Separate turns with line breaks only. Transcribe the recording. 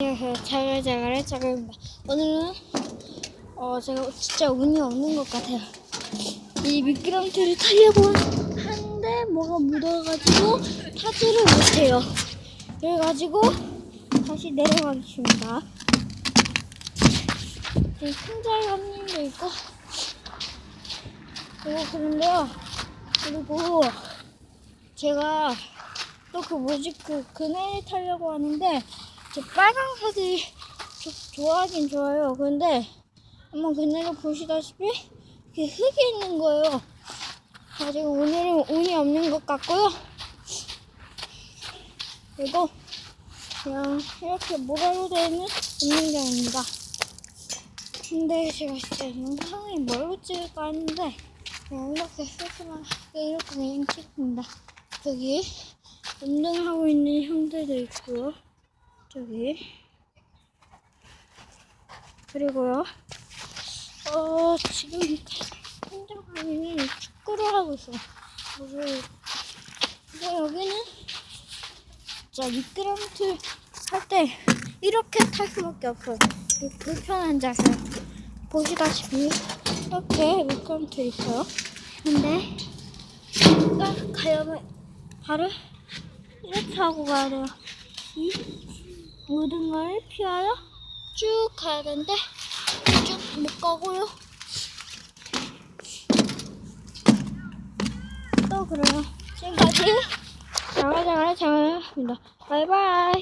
안녕하세요. 자갈자갈의 자갈입니다. 오늘은 어 제가 진짜 운이 없는 것 같아요. 이 미끄럼틀을 타려고 하는데 뭐가 묻어가지고 타지를 못해요. 그래가지고 다시 내려가겠습니다. 여기 큰 자갈님도 있고 그리고 그런데요. 그리고 제가 또 그 뭐지 그 그네 타려고 하는데 저 빨강색이 조- 좋아하긴 좋아요. 근데 한번 그네를 보시다시피 이렇게 흙이 있는 거예요. 가지고 오늘은 운이 없는 것 같고요. 그리고 그냥 이렇게 모래로 되어 있는 운동장입니다. 근데 제가 진짜 영상이 뭘로 찍을까 했는데 그냥 이렇게 스스로 이렇게 그냥 찍습니다. 저기 운동하고 있는 형들도 있고요. 저기 그리고요. 어 지금 현장가면은 축구를 하고 있어. 근데 여기는 진짜 미끄럼틀 할 때 이렇게 탈 수밖에 없어요. 이 불편한 자세. 보시다시피 이렇게 미끄럼틀 있어요. 근데 가 가려면 발을 이렇게 하고 가야 돼요. 이 모든 걸 피하여 쭉 가야 되는데 쭉 못 가고요. 또 그래요. 지금까지 장아장아의 장아입니다. 바이바이.